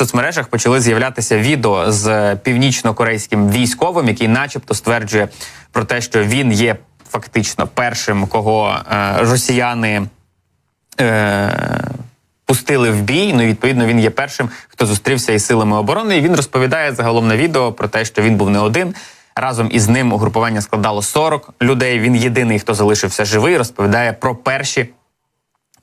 соцмережах почали з'являтися відео з північно-корейським військовим, який, начебто, стверджує про те, що він є фактично першим, кого е, росіяни. Е, Пустили в бій. Ну, відповідно, він є першим, хто зустрівся із силами оборони. І він розповідає загалом на відео про те, що він був не один. Разом із ним угрупування складало 40 людей. Він єдиний, хто залишився живий. Розповідає про перші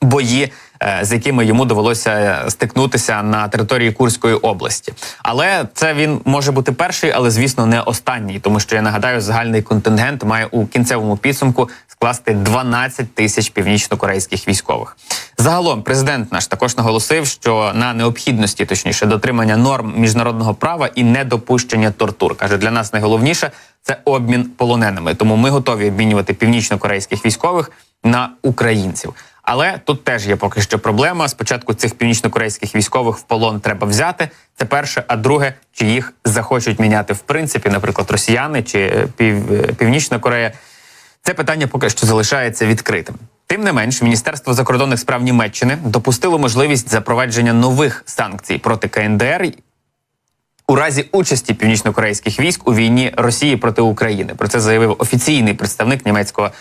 бої, з якими йому довелося стикнутися на території Курської області. Але це він може бути перший, але звісно не останній, тому що я нагадаю, загальний контингент має у кінцевому підсумку скласти 12 тисяч північно-корейських військових. Загалом, президент наш також наголосив, що на необхідності, точніше, дотримання норм міжнародного права і недопущення тортур каже для нас найголовніше це обмін полоненими. Тому ми готові обмінювати північно-корейських військових на українців. Але тут теж є поки що проблема. Спочатку цих північно-корейських військових в полон треба взяти. Це перше. А друге, чи їх захочуть міняти в принципі, наприклад, росіяни чи е, пів, е, Північна Корея. Це питання поки що залишається відкритим. Тим не менш, Міністерство закордонних справ Німеччини допустило можливість запровадження нових санкцій проти КНДР у разі участі північно-корейських військ у війні Росії проти України. Про це заявив офіційний представник німецького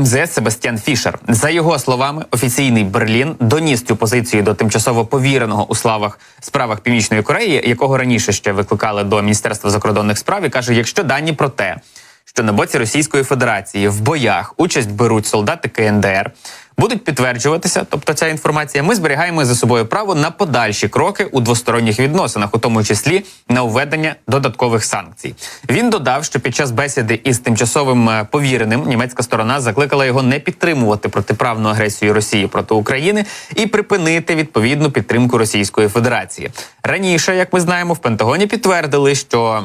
МЗС Себастьян Фішер. За його словами, офіційний Берлін доніс цю позицію до тимчасово повіреного у славах справах Північної Кореї, якого раніше ще викликали до Міністерства закордонних справ, і каже: якщо дані про те, що на боці Російської Федерації в боях участь беруть солдати КНДР, будуть підтверджуватися, тобто ця інформація, ми зберігаємо за собою право на подальші кроки у двосторонніх відносинах, у тому числі на введення додаткових санкцій. Він додав, що під час бесіди із тимчасовим е, повіреним німецька сторона закликала його не підтримувати протиправну агресію Росії проти України і припинити відповідну підтримку Російської Федерації. Раніше, як ми знаємо, в Пентагоні підтвердили, що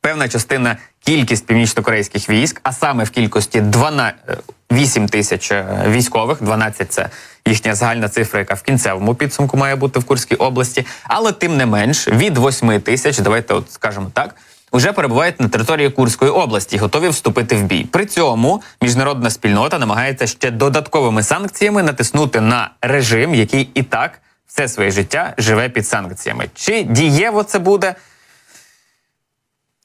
певна частина кількість північно-корейських військ, а саме в кількості 12, 8 тисяч е, військових, 12 – це їхня загальна цифра, яка в кінцевому підсумку має бути в Курській області. Але тим не менш, від 8 тисяч, давайте от скажемо так. Уже перебувають на території Курської області, готові вступити в бій. При цьому міжнародна спільнота намагається ще додатковими санкціями натиснути на режим, який і так все своє життя живе під санкціями. Чи дієво це буде?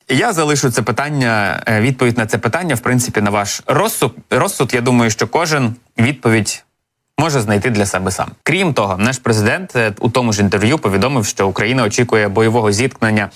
Я залишу це питання, е, відповідь на це питання, в принципі, на ваш розсуд. Розсуд, я думаю, що кожен відповідь може знайти для себе сам. Крім того, наш президент е, у тому ж інтерв'ю повідомив, що Україна очікує бойового зіткнення.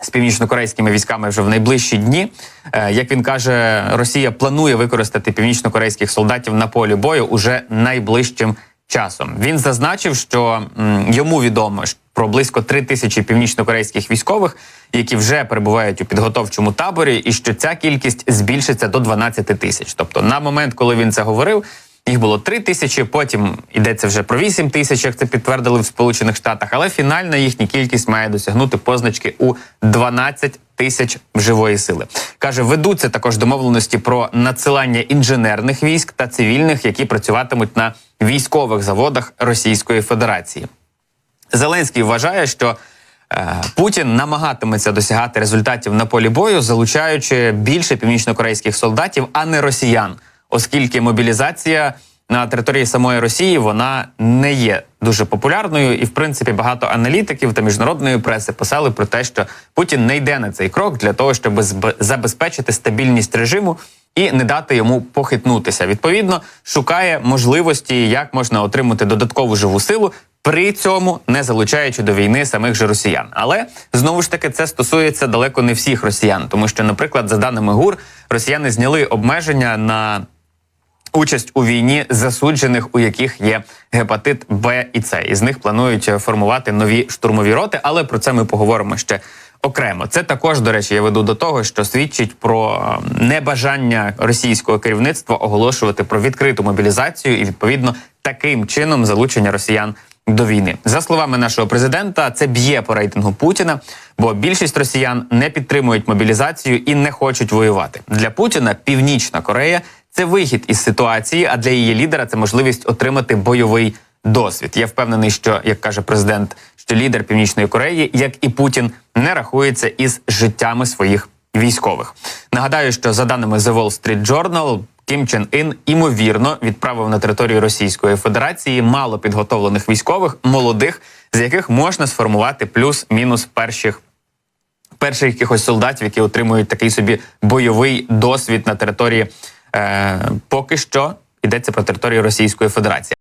З північно-корейськими військами вже в найближчі дні, Е, як він каже, Росія планує використати північно-корейських солдатів на полі бою уже найближчим часом. Він зазначив, що йому відомо що про близько три тисячі північно-корейських військових, які вже перебувають у підготовчому таборі, і що ця кількість збільшиться до 12 тисяч. Тобто, на момент, коли він це говорив, їх було 3 тисячі. Потім йдеться вже про 8 тисяч, як це підтвердили в Сполучених Штатах. Але фінальна їхня кількість має досягнути позначки у 12 тисяч живої сили. каже, ведуться також домовленості про надсилання інженерних військ та цивільних, які працюватимуть на військових заводах Російської Федерації. Зеленський вважає, що е, Путін намагатиметься досягати результатів на полі бою, залучаючи більше північнокорейських солдатів, а не росіян, оскільки мобілізація на території самої Росії вона не є дуже популярною, і в принципі багато аналітиків та міжнародної преси писали про те, що Путін не йде на цей крок для того, щоб забезпечити стабільність режиму і не дати йому похитнутися. Відповідно, шукає можливості, як можна отримати додаткову живу силу. При цьому не залучаючи до війни самих же росіян, але знову ж таки це стосується далеко не всіх росіян, тому що, наприклад, за даними ГУР, росіяни зняли обмеження на участь у війні засуджених, у яких є гепатит Б і С. З них планують е, формувати нові штурмові роти, але про це ми поговоримо ще окремо. Це також, до речі, я веду до того, що свідчить про е, небажання російського керівництва оголошувати про відкриту мобілізацію і відповідно таким чином залучення росіян. До війни за словами нашого президента, це б'є по рейтингу Путіна, бо більшість росіян не підтримують мобілізацію і не хочуть воювати. Для Путіна Північна Корея це вихід із ситуації, а для її лідера це можливість отримати бойовий досвід. Я впевнений, що як каже президент, що лідер Північної Кореї, як і Путін, не рахується із життями своїх військових. Нагадаю, що за даними The Wall Street Journal, Кім Чен Ін імовірно відправив на територію Російської Федерації мало підготовлених військових, молодих, з яких можна сформувати плюс-мінус перших перших якихось солдатів, які отримують такий собі бойовий досвід на території. Е, поки що йдеться про територію Російської Федерації.